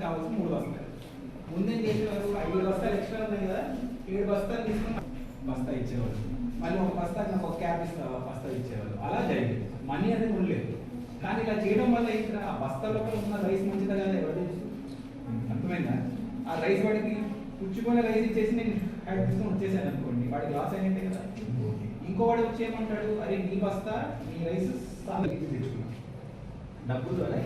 కావాల్సిన మూడు బస్తాలు ముందేం చేసేవారు ఐదు బస్తాలు ఎక్స్ట్రా ఉన్నాయి కదా ఏడు బస్తాలు తీసుకున్నాం బస్తా ఇచ్చేవారు మళ్ళీ ఒక బస్తాకి నాకు ఒక క్యాప్ ఇస్తావా? బస్తా ఇచ్చేవారు అలా జరిగింది. మనీ అనేది ఉండలేదు కానీ ఇలా చేయడం వల్ల ఇక్కడ ఆ బస్తా లోపల ఉన్న రైస్ మంచిదా కదా ఎవరు తెలుసు? అర్థమైందా? ఆ రైస్ వాడికి పుచ్చుకొని రైస్ ఇచ్చేసి నేను యాడ్ తీసుకొని వచ్చేసాను అనుకోండి. వాడికి లాస్ అయినట్టే కదా. ఇంకో వాడు వచ్చేయమంటాడు అరే నీ బస్తా నీ రైస్ సాంద్రకి తెచ్చుకున్నాను డబ్బులు ద్వారా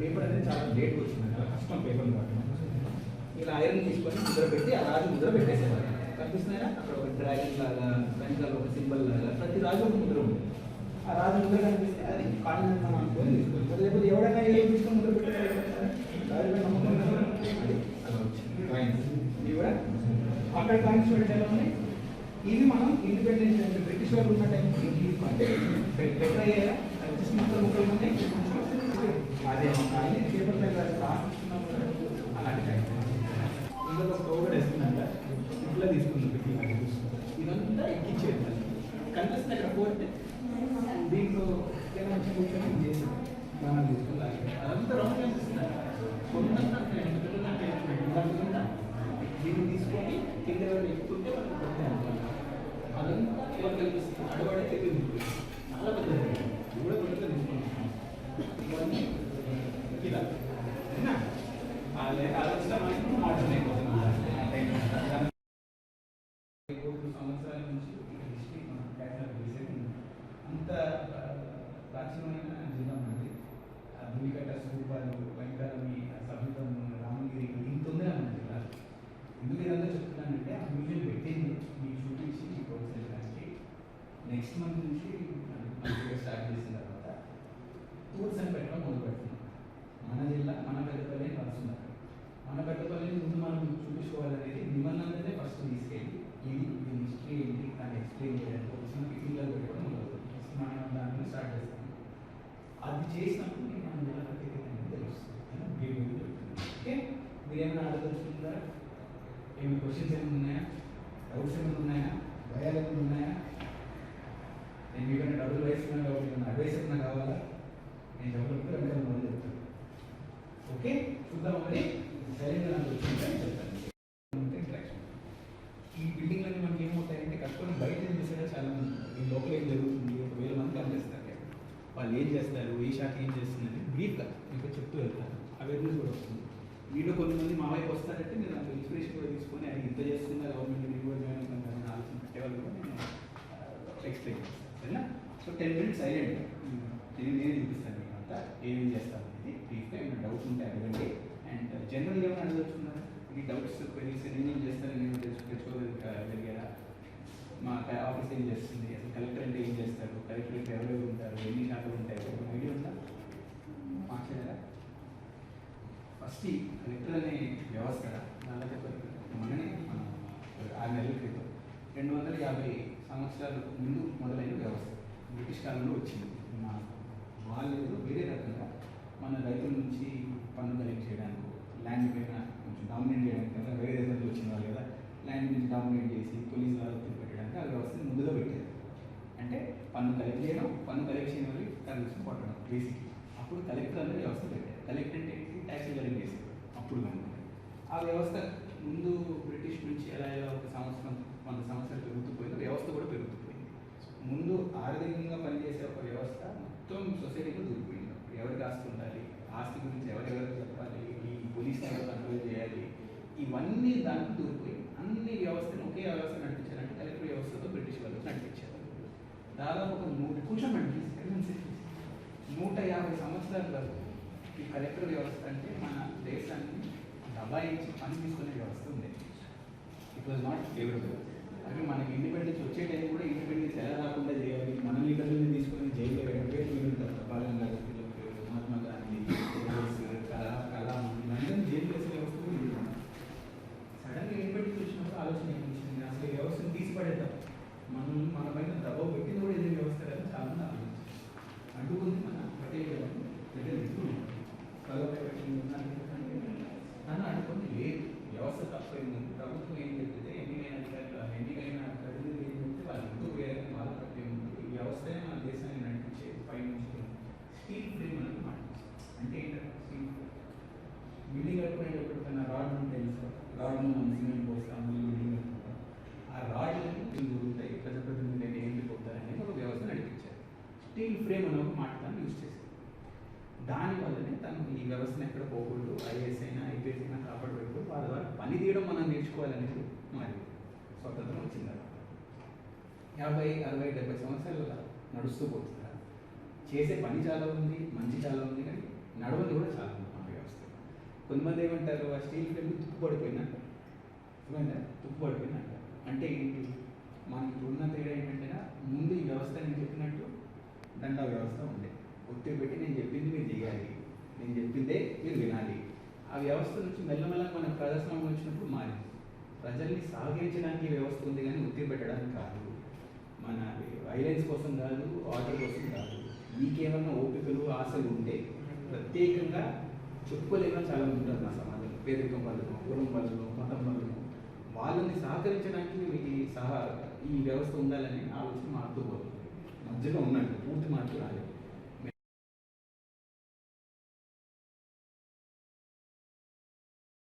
పేపర్ అనేది చాలా లేట్ వచ్చింది. చాలా కష్టం పేపర్ కావడం ఇలా ఐరన్ తీసుకొని ముద్ర పెట్టి ఆ రాజు ముద్ర పెట్టేసేవారు కనిపిస్తున్నాయా అక్కడ ఒక డ్రాగన్ లాగా వెనకాల ఒక సింబల్ లాగా ప్రతి రాజు ఒక ముద్ర ఉంది ఆ రాజు ముద్ర కనిపిస్తే అది కాండినెంట్ మనం అనుకొని తీసుకోవాలి లేకపోతే ఎవడైనా ఏ తీసుకొని ముద్ర కూడా అక్కడ కాయిన్స్ చూడండి ఎలా ఉన్నాయి ఇవి మనం ఇండిపెండెన్స్ అంటే బ్రిటిష్ వాళ్ళు ఉన్న టైం బెటర్ అయ్యారా జస్ట్ ముక్కలు ముక్కలు ఉన్నాయి అదే కాయిన్ పేపర్ మీద రాస్తున్నాం అలాంటి ఇదంతా ఎక్కిచ్చేది కనిపిస్తుంది అక్కడ పోతే దీంట్లో మంచి కూర్చొని చేసింది మనం తీసుకుని అదంతా రౌండ్ కనిపిస్తుంది కొంత దీన్ని తీసుకొని కింద ఎవరు ఎక్కుతుంటే మనం కొట్టే అదంతా ఎవరు కనిపిస్తుంది? అడవాడే తెలియదు చాలా పెద్దది. ఇది కూడా పెద్దగా తీసుకుంటున్నాం ఇవన్నీ ఇలా. ఆలోచన మనకి మోడర్న్ అయిపోతుంది కోటి సంవత్సరాల నుంచి హిస్టరీ మనం క్యాటలాగ్ చేసేది ఉంది. అంత ఆ, ప్రాచీనమైన జిల్లా మనది ఆ, భూమికట్ట స్వరూపాలు వెంకటమి సభ్యుతం రామగిరి ఇంత ఉంది మన జిల్లా ఎందుకు ఇదంతా చెప్తున్నానంటే ఆ మ్యూజియం పెట్టింది మీకు చూపించి మీకు ప్రోత్సహించడానికి సంవత్సరం నుంచి మంచిగా స్టార్ట్ చేసిన తర్వాత టూర్స్ అని పెట్టడం మొదలు పెడుతున్నాం మన జిల్లా మన పెద్దపల్లి అని రాస్తున్నారు మన పెద్దపల్లిని ముందు మనం చూపించుకోవాలనేది మిమ్మల్ని అందరినీ ఫస్ట్ తీసుకెళ్ళి ఇది ఇది హిస్టరీ ఏంటి దాన్ని ఎక్స్ప్లెయిన్ చేయడానికి వచ్చిన చిన్న పిక్నిక్లో పెట్టడం మొదలు మనం దాని స్టార్ట్ చేస్తాం. అది చేసినప్పుడు మీకు మన జిల్లా ప్రత్యేకత అనేది తెలుస్తుంది. ఓకే మీరు ఏమైనా ఆలోచించుకుంటారా ఏమైనా క్వశ్చన్స్ ఏమైనా ఉన్నాయా? డౌట్స్ ఏమైనా ఉన్నాయా? భయాలు ఏమైనా ఉన్నాయా? నేను మీకన్నా డబ్బులు వేస్తున్నా కాబట్టి ఏమైనా అడ్వైస్ కావాలా? నేను చెప్పకపోతే వెంటనే మొదలు చెప్తాను. ఓకే చూద్దాం మరి. సైలెంట్ నాకు వచ్చింది చెప్తాను. ఇంట్రాక్షన్ ఈ బిల్డింగ్లన్నీ మనకి ఏమవుతాయంటే కట్టుకొని బయట ఏం చాలా మంది ఈ లోపల ఏం జరుగుతుంది? ఒక వేల మంది పనిచేస్తారు వాళ్ళు ఏం చేస్తారు? ఏ శాఖ ఏం చేస్తుందని బ్రీఫ్గా మీకు చెప్తూ వెళ్తారు అవేర్నెస్ కూడా వస్తుంది. మీలో కొంతమంది మా వైపు వస్తారంటే నేను నాకు ఇన్స్పిరేషన్ కూడా తీసుకొని అది ఇంత చేస్తుందా గవర్నమెంట్ మీరు కూడా జాయిన్ అవుతారని ఆలోచన పెట్టేవాళ్ళు కూడా నేను ఎక్స్ప్లెయిన్ చేస్తాను. సరేనా సో టెన్ మినిట్స్ సైలెంట్ నేను నేను చూపిస్తాను మీకు అంతా? ఏమేం చేస్తాను అనేది బ్రీఫ్గా ఏమైనా డౌట్స్ ఉంటే అడగండి. అండ్ జనరల్ uh, ఏమైనా అడగలుచుకున్నారు ఈ డౌట్స్ క్వరీస్ నేనేం చేస్తాను నేను తెలుసు తెచ్చుకోగలిగారా మా ఆఫీస్ ఏం చేస్తుంది? అసలు కలెక్టర్ అంటే ఏం చేస్తారు? కలెక్టర్ అంటే ఎవరెవరు ఉంటారు? ఎన్ని శాఖలు ఉంటాయి? ఒక ఐడియా ఉందా? మాట్లాడారా? ఫస్ట్ కలెక్టర్ అనే వ్యవస్థ దాదాపు మననే మన ఆరు నెలల క్రితం రెండు వందల యాభై సంవత్సరాల ముందు మొదలైన వ్యవస్థ బ్రిటిష్ కాలంలో వచ్చింది. మన వాళ్ళు వేరే రకంగా మన రైతుల నుంచి పన్ను కలెక్ట్ చేయడానికి ల్యాండ్ పైన కొంచెం డామినేట్ చేయడానికి కదా వేరే దేశాల్లో వచ్చిన వాళ్ళు కదా ల్యాండ్ నుంచి డామినేట్ చేసి పోలీసు వాళ్ళు పెట్టడానికి ఆ వ్యవస్థను ముందుగా పెట్టారు. అంటే పన్ను కలెక్ట్ చేయడం పన్ను కలెక్ట్ చేయడం వల్ల కరెన్సీ కొట్టడం బేసిక్ అప్పుడు కలెక్టర్ అనే వ్యవస్థ పెట్టారు. కలెక్టర్ అంటే ట్యాక్స్ కలెక్ట్ చేసేది అప్పుడు కనుక ఆ వ్యవస్థ ముందు బ్రిటిష్ నుంచి ఎలా ఎలా ఒక సంవత్సరం వంద సంవత్సరాలు పెరుగుతుపోయిందో వ్యవస్థ కూడా పెరుగుతుపోయింది. ముందు ఆర్థికంగా పనిచేసే ఒక వ్యవస్థ మొత్తం సొసైటీలో దూరిపోయింది. ఎవరికి ఆస్తి ఉండాలి ఆస్తి గురించి ఎవరెవరికి చెప్పాలి? ఈ పోలీస్ ఎవరు కంట్రోల్ చేయాలి? ఇవన్నీ దానికి దూరిపోయి అన్ని వ్యవస్థను ఒకే వ్యవస్థ నడిపించాలంటే కలెక్టర్ వ్యవస్థతో బ్రిటిష్ వాళ్ళు నడిపించారు. దాదాపు ఒక నూట కూర్చోమండి నూట యాభై సంవత్సరాల వరకు ఈ కలెక్టర్ వ్యవస్థ అంటే మన దేశాన్ని దబాయించి పని తీసుకునే వ్యవస్థ ఉంది. ఇట్ వాజ్ నాట్ ఫేవరబుల్ అంటే మనకి ఇండిపెండెన్స్ వచ్చే టైం కూడా ఇండిపెండెన్స్ ఎలా రాకుండా చేయాలి? మన లీడర్లని తీసుకుని జైల్లో వేరే ఉంటారు బాలన్ గారు మహాత్మా గాంధీ నెహ్రూస్, కలా కలాం వీళ్ళందరినీ జైలు వేసే వ్యవస్థ కూడా ఉంది. సడన్గా ఇండిపెండెన్స్ వచ్చినప్పుడు ఆలోచన ఏమిచ్చింది అసలు ఈ వ్యవస్థను తీసిపడేద్దాం. మనం మన పైన దబావ పెట్టింది కూడా ఇదే వ్యవస్థ కదా చాలా మంది ఆలోచించారు అడ్డుకుంది మన పటేల్ గారు దగ్గర తిట్టుకున్నాం పదవి పెట్టింది వ్యవస్థ తప్పైంది ప్రభుత్వం ఏం చెప్తే ఎన్నికైన అధికారులు ఎన్నికైన ప్రతినిధులు ఏం చెప్తే వాళ్ళు ఎందుకు వేరే వాళ్ళ తప్పే ఉంది ఈ వ్యవస్థనే మన దేశాన్ని నడిపించే పై నుంచి స్టీల్ ఫ్రేమ్ అనేది మాట అంటే ఏంటంటే స్టీల్ ఫ్రేమ్ బిల్డింగ్ కట్టుకునేటప్పుడు తన రాడ్ ఉంటాయి సార్ రాడ్ మనం సిమెంట్ పోస్తాం బిల్డింగ్ కట్టుకుంటాం ఆ రాడ్లని దొరుకుతాయి పెద్ద పెద్ద నేను ఏం పోతారని ఒక వ్యవస్థ నడిపించారు స్టీల్ ఫ్రేమ్ అనే ఒక మాట తను యూజ్ చేశారు దానివల్లనే తను ఈ వ్యవస్థను ఎక్కడ పోకూడదు ఐఏఎస్ అయినా ఐపీఎస్ అయినా కాపాడబెట్టు వాళ్ళ ద్వారా పని తీయడం మనం నేర్చుకోవాలనేది మరి స్వతంత్రం వచ్చింది తర్వాత. యాభై అరవై డెబ్బై సంవత్సరాలు నడుస్తూ పోతున్నారు చేసే పని చాలా ఉంది మంచి చాలా ఉంది కానీ నడవని కూడా చాలా ఉంది మన వ్యవస్థ. కొంతమంది ఏమంటారు ఆ స్టీల్ ఫ్రేమ్ తుప్పు పడిపోయిందంట తుప్పు పడిపోయిందంట అంటే ఏంటి? మనకి ఇప్పుడున్న తేడా ఏంటంటే ముందు ఈ వ్యవస్థ నేను చెప్పినట్టు దండ వ్యవస్థ ఉండే. ఒత్తిడి పెట్టి నేను చెప్పింది మీరు చేయాలి నేను చెప్పిందే మీరు వినాలి. ఆ వ్యవస్థ నుంచి మెల్లమెల్లగా మన ప్రజాస్వామ్యం వచ్చినప్పుడు మారింది ప్రజల్ని సహకరించడానికి వ్యవస్థ ఉంది కానీ ఉత్తి పెట్టడానికి కాదు. మన వైలెన్స్ కోసం కాదు ఆర్డర్ కోసం కాదు. మీకేమన్నా ఓపికలు ఆశలు ఉంటే ప్రత్యేకంగా చెప్పుకోలేమని చాలా ఉంటుంది ఉంటారు మా సమాజంలో. పేదరికం వల్ల కులం వల్ల మతం వల్ల వాళ్ళని సహకరించడానికి ఈ సహా ఈ వ్యవస్థ ఉండాలని ఆలోచన మారుతూ పోతుంది. మధ్యలో ఉన్నాడు పూర్తి మార్పు రాలేదు.